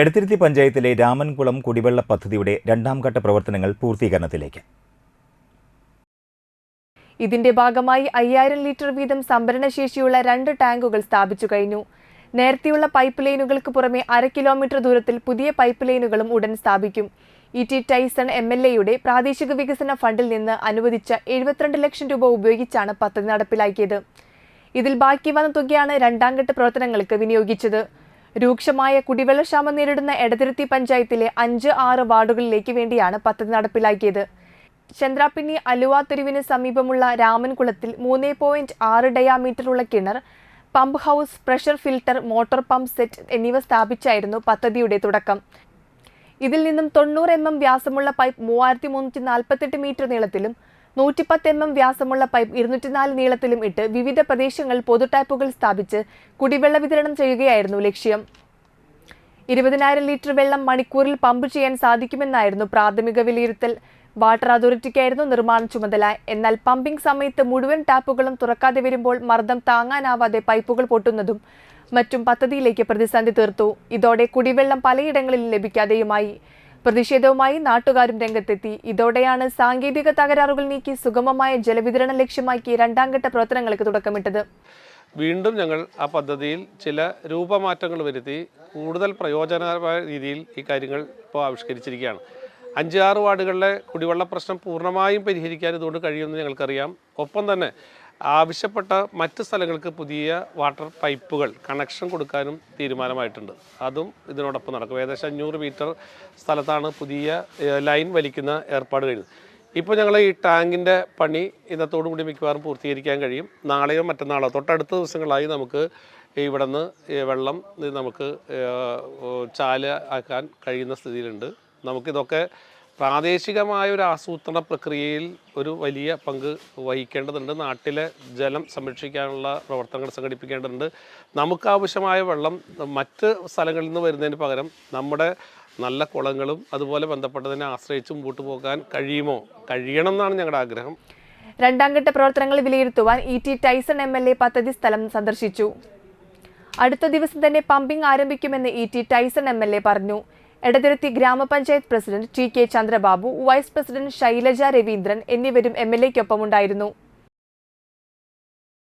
എടത്തിരുത്തി പഞ്ചായത്തിലെ രാമൻകുളം കുടിവെള്ള പദ്ധതിയുടെ രണ്ടാം ഘട്ട പ്രവർത്തനങ്ങൾ പൂർത്തീകരണത്തിലേക്ക്. ഇതിന്റെ ഭാഗമായി അയ്യായിരം ലിറ്റർ വീതം സംഭരണശേഷിയുള്ള രണ്ട് ടാങ്കുകൾ സ്ഥാപിച്ചു കഴിഞ്ഞു. നേരത്തെയുള്ള പൈപ്പ് ലൈനുകൾക്ക് പുറമെ അര കിലോമീറ്റർ ദൂരത്തിൽ പുതിയ പൈപ്പ് ലൈനുകളും ഉടൻ സ്ഥാപിക്കും. E T Tyson M L എയുടെ പ്രാദേശിക വികസന ഫണ്ടിൽ നിന്ന് അനുവദിച്ച എഴുപത്തിരണ്ട് ലക്ഷം രൂപ ഉപയോഗിച്ചാണ് പദ്ധതി നടപ്പിലാക്കിയത്. ഇതിൽ ബാക്കി വന്ന തുകയാണ് രണ്ടാം ഘട്ട പ്രവർത്തനങ്ങൾക്ക് വിനിയോഗിച്ചത്. രൂക്ഷമായ കുടിവെള്ളക്ഷാമം നേരിടുന്ന എടതിരുത്തി പഞ്ചായത്തിലെ അഞ്ച് ആറ് വാർഡുകളിലേക്ക് വേണ്ടിയാണ് പദ്ധതി നടപ്പിലാക്കിയത്. ചന്ദ്രാപ്പിന്നി അലുവ തെരുവിന് സമീപമുള്ള രാമൻകുളത്തിൽ മൂന്ന് പോയിന്റ് ആറ് ഡയാമീറ്ററുള്ള കിണർ pump house pressure filter motor pump set എന്നിവ സ്ഥാപിച്ചായിരുന്നു പദ്ധതിയുടെ തുടക്കം. ഇതിൽ നിന്നും തൊണ്ണൂറ് എം എം വ്യാസമുള്ള പൈപ്പ് മൂവായിരത്തി മുന്നൂറ്റി നാൽപ്പത്തെട്ട് മീറ്റർ നീളത്തിലും നൂറ്റിപ്പത്ത് എം എം വ്യാസമുള്ള പൈപ്പ് ഇരുന്നൂറ്റിനാല് നീളത്തിലും ഇട്ട് വിവിധ പ്രദേശങ്ങളിൽ പൊതു ടാപ്പുകൾ സ്ഥാപിച്ച് കുടിവെള്ള വിതരണം ചെയ്യുകയായിരുന്നു ലക്ഷ്യം. ഇരുപതിനായിരം ലിറ്റർ വെള്ളം മണിക്കൂറിൽ പമ്പ് ചെയ്യാൻ സാധിക്കുമെന്നായിരുന്നു പ്രാഥമിക വിലയിരുത്തൽ. വാട്ടർ അതോറിറ്റിക്കായിരുന്നു നിർമ്മാണ ചുമതല. എന്നാൽ പമ്പിംഗ് സമയത്ത് മുഴുവൻ ടാപ്പുകളും തുറക്കാതെ വരുമ്പോൾ മർദ്ദം താങ്ങാനാവാതെ പൈപ്പുകൾ പൊട്ടുന്നതും മറ്റും പദ്ധതിയിലേക്ക് പ്രതിസന്ധി തീർത്തു. ഇതോടെ കുടിവെള്ളം പലയിടങ്ങളിലും ലഭിക്കാതെയുമായി. പ്രതിഷേധവുമായി നാട്ടുകാരും രംഗത്തെത്തി. ഇതോടെയാണ് സാങ്കേതിക തകരാറുകൾ നീക്കി സുഗമമായ ജലവിതരണം ലക്ഷ്യമാക്കി രണ്ടാംഘട്ട പ്രവർത്തനങ്ങൾക്ക് തുടക്കമിട്ടത്. വീണ്ടും ഞങ്ങൾ ആ പദ്ധതിയിൽ ചില രൂപമാറ്റങ്ങൾ വരുത്തി കൂടുതൽ പ്രയോജനകരമായ രീതിയിൽ ഈ കാര്യങ്ങൾ ഇപ്പോൾ ആവിഷ്കരിച്ചിരിക്കുകയാണ്. അഞ്ച് ആറ് വാർഡുകളിലെ കുടിവെള്ള പ്രശ്നം പൂർണമായും പരിഹരിക്കാൻ ഇതുകൊണ്ട് കഴിയുമെന്ന് ഞങ്ങൾക്കറിയാം. ഒപ്പം തന്നെ ആവശ്യപ്പെട്ട മറ്റ് സ്ഥലങ്ങൾക്ക് പുതിയ വാട്ടർ പൈപ്പുകൾ കണക്ഷൻ കൊടുക്കാനും തീരുമാനമായിട്ടുണ്ട്. അതും ഇതിനോടൊപ്പം നടക്കും. ഏകദേശം അഞ്ഞൂറ് മീറ്റർ സ്ഥലത്താണ് പുതിയ ലൈൻ വലിക്കുന്ന ഏർപ്പാട് കഴിഞ്ഞത്. ഇപ്പോൾ ഞങ്ങൾ ഈ ടാങ്കിന്റെ പണി ഇന്നത്തോടു കൂടി മിക്കവാറും പൂർത്തീകരിക്കാൻ കഴിയും. നാളെയോ മറ്റന്നാളോ തൊട്ടടുത്ത ദിവസങ്ങളായി നമുക്ക് ഇവിടെ നിന്ന് വെള്ളം നമുക്ക് ചാല ആക്കാൻ കഴിയുന്ന സ്ഥിതിയിലുണ്ട്. നമുക്കിതൊക്കെ പ്രാദേശികമായ ഒരു ആസൂത്രണ പ്രക്രിയയിൽ ഒരു വലിയ പങ്ക് വഹിക്കേണ്ടതുണ്ട്. നാട്ടിലെ ജലം സംരക്ഷിക്കാനുള്ള പ്രവർത്തനങ്ങൾ സംഘടിപ്പിക്കേണ്ടതുണ്ട്. നമുക്കാവശ്യമായ വെള്ളം മറ്റ് സ്ഥലങ്ങളിൽ നിന്ന് വരുന്നതിന് പകരം നമ്മുടെ നല്ല കുളങ്ങളും അതുപോലെ ബന്ധപ്പെട്ടതിനെ ആശ്രയിച്ച് മുമ്പോട്ട് പോകാൻ കഴിയുമോ? കഴിയണം എന്നാണ് ഞങ്ങളുടെ ആഗ്രഹം. രണ്ടാം ഘട്ട പ്രവർത്തനങ്ങൾ വിലയിരുത്തുവാൻ E T Tyson M L A പദ്ധതി സ്ഥലം സന്ദർശിച്ചു. അടുത്ത ദിവസം തന്നെ പമ്പിംഗ് ആരംഭിക്കുമെന്ന് E T Tyson M L A പറഞ്ഞു. എടതിരുത്തി ഗ്രാമപഞ്ചായത്ത് president T K Chandrababu vice president Shailaja Raveendran എന്നിവരും എം എൽ എക്കൊപ്പമുണ്ടായിരുന്നു